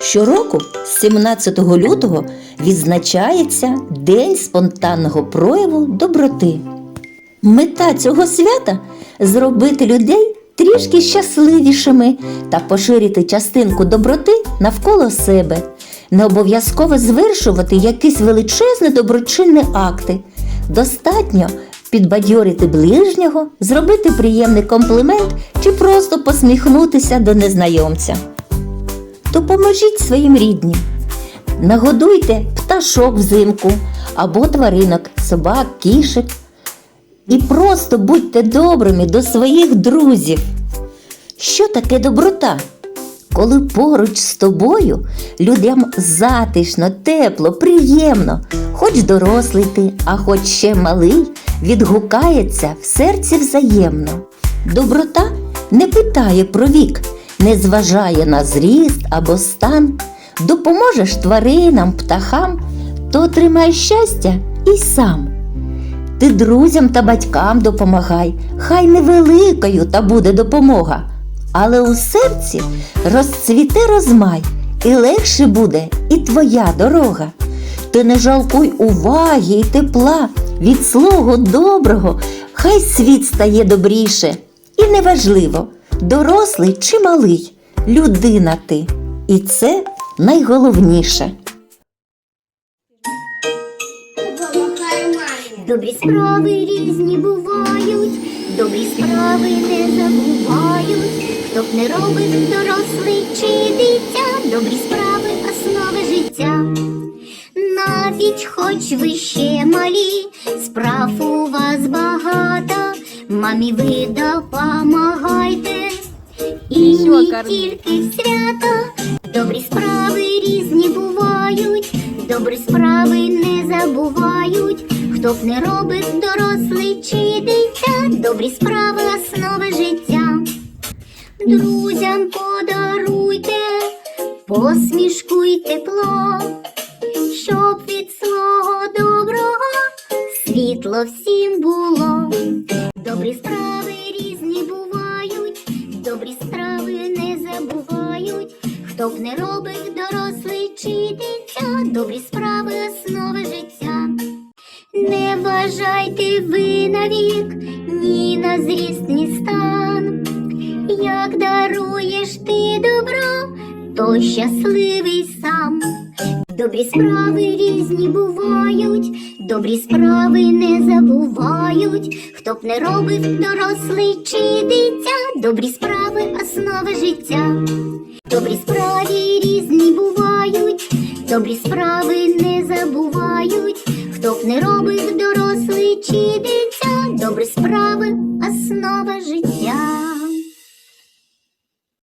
Щороку, 17 лютого, відзначається День спонтанного прояву доброти. Мета цього свята зробити людей трішки щасливішими та поширити частинку доброти навколо себе. Не обов'язково звершувати якісь величезні доброчинні акти. Достатньо підбадьорити ближнього, зробити приємний комплімент чи просто посміхнутися до незнайомця. Допоможіть своїм ріднім. Нагодуйте пташок взимку або тваринок, собак, кішек. І просто будьте добрими до своїх друзів. Що таке доброта? Коли поруч з тобою людям затишно, тепло, приємно, хоч дорослий ти, а хоч ще малий, відгукається в серці взаємно. Доброта не питає про вік, не зважає на зріст або стан. Допоможеш тваринам, птахам, то отримаєш щастя і сам. Ти друзям та батькам допомагай, хай невеликою та буде допомога, але у серці розцвіте розмай, і легше буде і твоя дорога. Ти не жалкуй уваги і тепла від слова доброго, хай світ стає добріше. І неважливо, дорослий чи малий, людина ти. І це найголовніше. Добрі справи різні бувають, добрі справи не забувають. Хто б не робить дорослий чи дитя, добрі справи основи життя. Навіть хоч ви ще малі, справ у вас багато, мамі ви допомагайте. І не тільки свято, добрі справи різні бувають, добрі справи не забувають. Хто б не робить дорослий чи дитя, добрі справи основи життя. Друзям подаруйте посмішку й тепло, щоб від свого доброго світло всім було. Добрі справи різні бувають, добрі справи. Хто б не робить дорослий чи дитя, добрі справи основи життя. Не вважайте ви навік, ні на зріст, ні стан. Як даруєш ти добро, то щасливий сам. Добрі справи різні бувають, добрі справи не забувають. Хто б не робив дорослий чи дитя, добрі справи основи життя. Добрі справи різні бувають, добрі справи не забувають. Хто б не робив дорослий чи дитя, добрі справи основа життя.